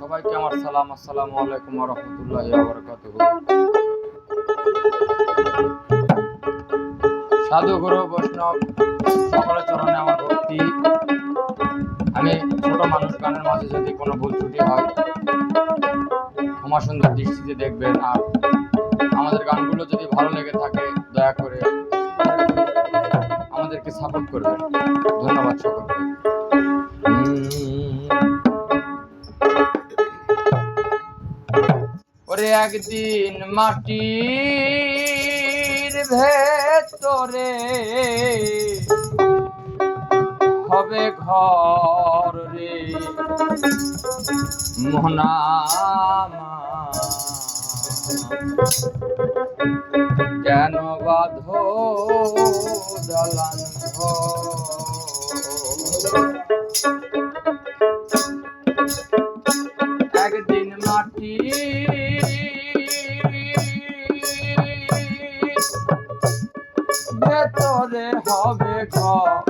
সবাইকে আমার সালাম, আসসালামু আলাইকুম রাহমাতুল্লাহি ওয়া বারাকাতুহু। সাধু গুরু বৈষ্ণব, সকলের চরণে আমার ভক্তি। আমি ছোট মানুষ, গানের মাঝে যদি কোনো ভুল ত্রুটি হয় ক্ষমা সুন্দর দৃষ্টিতে দেখবেন। আর আমাদের গানগুলো যদি ভালো লেগে থাকে, দয়া করে আমাদেরকে সাপোর্ট করবেন। ধন্যবাদ সকলকে। একদিন মাটির ভেতরে হবে ঘর রে মোহনামা কেন বাঁধো দালান ঘর? ভেতরে হবে ঘরে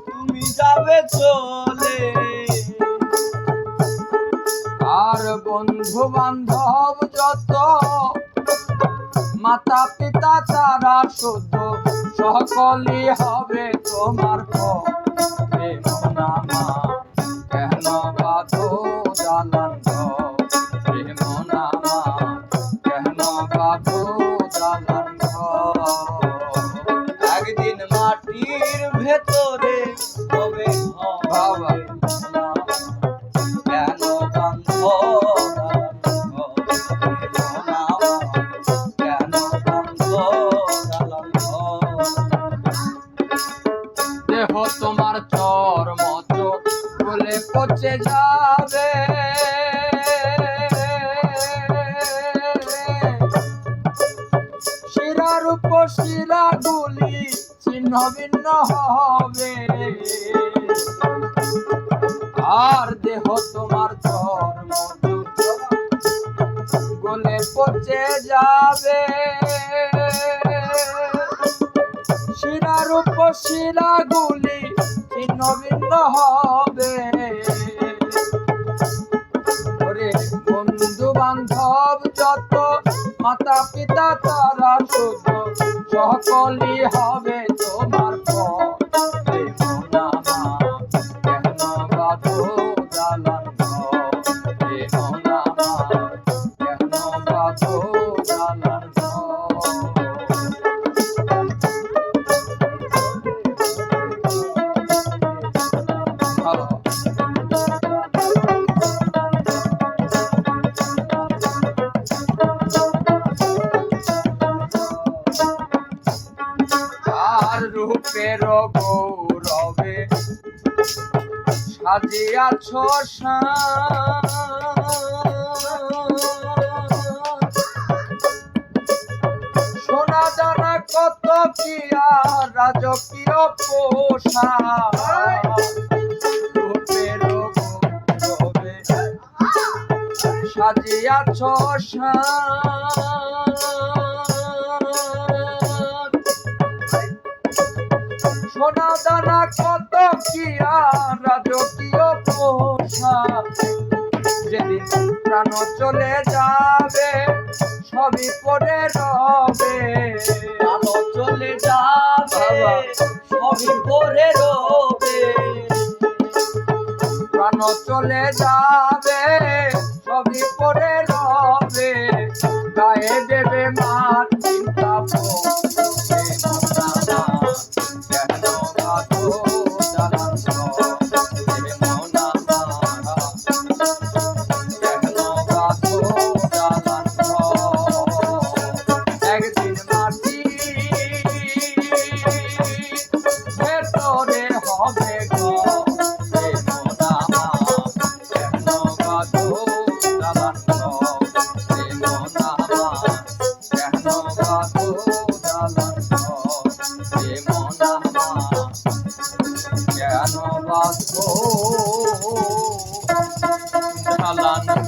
যাবে চলে। আর বন্ধু বান্ধব যত মাতা পিতা তারা শুদ্ধ, সকলই হবে তোমার প্রেমনামা কেন বাধো জালান প্রেমনামা কেন বাধো চর মতো বলে পচে যাবে। শিরার উপর শিরা গুলি ছিন্ন ভিন্ন হবে। আর দেহ তোমার চর মতো গলে পচে যাবে। শিরার উপর শিরা গুলি ছিন্ন ভিন্ন হবে। ওরে বন্ধু বান্ধব যত মাতা পিতা তারা শুধু সকলই হবে। রূপের গৌরবে সাজিয়াছ সোনা দানা কত কি আর রাজকীয় পোশাক। রূপের গৌরবে সোনা দানা কত কি আর রাজকীয় পোশাক যেদিন প্রাণ চলে যাবে সবই পড়ে রবে। আলো চলে যাবে সবই পরে রবে। প্রাণ চলে যাবে সব সবই পরে রবে। গায়ে দেবে মার গাতো জানান্ত